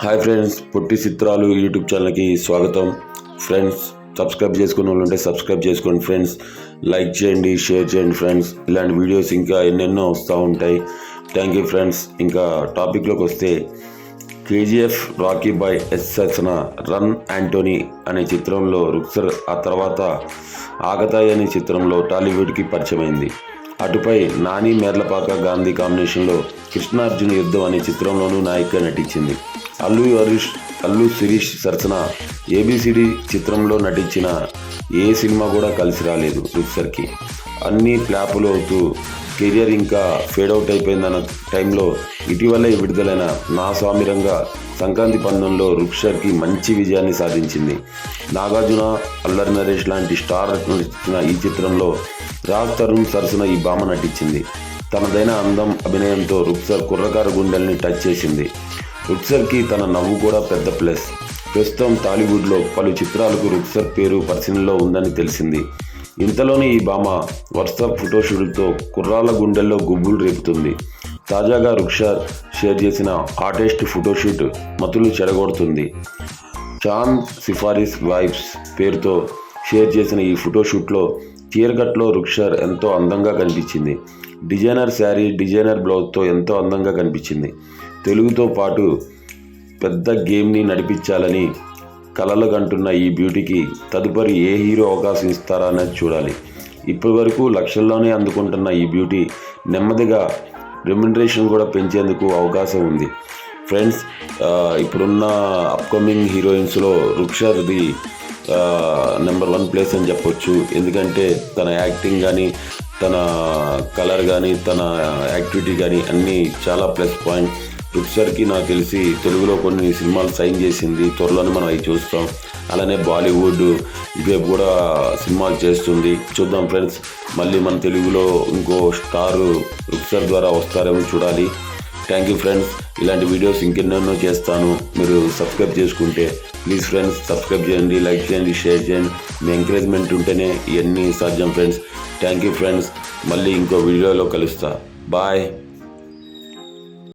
Hi friends పొట్టి చిత్రాలు YouTube ఛానల్కి స్వాగతం. ఫ్రెండ్స్ సబ్స్క్రైబ్ చేసుకున్న వాళ్ళు ఉంటే సబ్స్క్రైబ్ చేసుకోండి ఫ్రెండ్స్. లైక్ చేయండి షేర్ చేయండి ఫ్రెండ్స్. ఇలాంటి వీడియోస్ ఇంకా ఎన్నెన్నో వస్తూ ఉంటాయి. Thank you friends. ఇంకా టాపిక్లోకి వస్తే కేజీఎఫ్ రాకీ బాయ్ ఎస్ సరసన రన్ యాంటోనీ అనే చిత్రంలో రుక్సర్ ఆ తర్వాత ఆగతాయి అనే చిత్రంలో టాలీవుడ్కి పరిచయమైంది. అటుపై నాని మేర్లపాక గాంధీ కాంబినేషన్లో కృష్ణార్జున యుద్ధం అనే చిత్రంలోనూ నాయికగా నటించింది. అల్లు హరీష్ అల్లు శిరీష్ సరసన ఏబిసిడి చిత్రంలో నటించిన ఏ సినిమా కూడా కలిసి రాలేదు రుక్సర్కి అన్ని ఫ్లాపులు అవుతూ కెరియర్ ఇంకా ఫేడ్ అవుట్ అయిపోయిందన్న టైంలో ఇటీవలే విడుదలైన నా స్వామిరంగా సంక్రాంతి పందెంలో రుక్షర్కి మంచి విజయాన్ని సాధించింది. నాగార్జున అల్లరి నరేష్ లాంటి స్టార్ నటించిన ఈ చిత్రంలో రాజ్ తరుణ్ సరసన ఈ భామ నటించింది. తనదైన అందం అభినయంతో రుక్సర్ కుర్రకారు గుండెల్ని టచ్ చేసింది. రుక్సర్కి తన నవ్వు కూడా పెద్ద ప్లస్. ప్రస్తుతం టాలీవుడ్లో పలు చిత్రాలకు రుక్సర్ పేరు పరిశీలనలో ఉందని తెలిసింది. ఇంతలోనే ఈ భామ వరుస ఫోటోషూట్తో కుర్రాల గుండెల్లో గుబ్బులు రేపుతుంది. తాజాగా రుక్షార్ షేర్ చేసిన ఆర్టిస్ట్ ఫోటోషూట్ మతులు చెడగొడుతుంది. చాంద్ సిఫారిస్ వైబ్స్ పేరుతో షేర్ చేసిన ఈ ఫోటోషూట్లో చీరకట్లో రుక్షర్ ఎంతో అందంగా కనిపించింది. డిజైనర్ శారీ డిజైనర్ బ్లౌజ్తో ఎంతో అందంగా కనిపించింది. తెలుగుతో పాటు పెద్ద గేమ్ని నడిపించాలని కలలు కంటున్న ఈ బ్యూటీకి తదుపరి ఏ హీరో అవకాశం ఇస్తారా అనేది చూడాలి. ఇప్పటి వరకు లక్షల్లోనే అందుకుంటున్న ఈ బ్యూటీ నెమ్మదిగా రెమ్యునరేషన్ కూడా పెంచేందుకు అవకాశం ఉంది. ఫ్రెండ్స్ ఇప్పుడున్న అప్కమింగ్ హీరోయిన్స్లో రుక్షర్ది నెంబర్ వన్ ప్లేస్ అని చెప్పొచ్చు. ఎందుకంటే తన యాక్టింగ్ కానీ తన కలర్ కానీ తన యాక్టివిటీ కానీ అన్నీ చాలా ప్లస్ పాయింట్ రుక్సర్కి నాకు తెలిసి తెలుగులో కొన్ని సినిమాలు సైన్ చేసింది. త్వరలోనే మనం అవి చూస్తాం. అలానే బాలీవుడ్ ఇవే కూడా సినిమాలు చేస్తుంది. చూద్దాం ఫ్రెండ్స్. మళ్ళీ మన తెలుగులో ఇంకో స్టార్ రుక్సర్ ద్వారా వస్తారేమో చూడాలి. థ్యాంక్ యూ ఫ్రెండ్స్ ఇలాంటి వీడియోస్ ఇంకెన్నెన్నో చేస్తాను. మీరు సబ్స్క్రైబ్ చేసుకుంటే ప్లీజ్ ఫ్రెండ్స్ సబ్స్క్రైబ్ చేయండి లైక్ చేయండి షేర్ చేయండి. మీ ఎంకరేజ్మెంట్ ఉంటేనే ఇవన్నీ సాధ్యం ఫ్రెండ్స్ థ్యాంక్ యూ ఫ్రెండ్స్ మళ్ళీ ఇంకో వీడియోలో కలుస్తా. బాయ్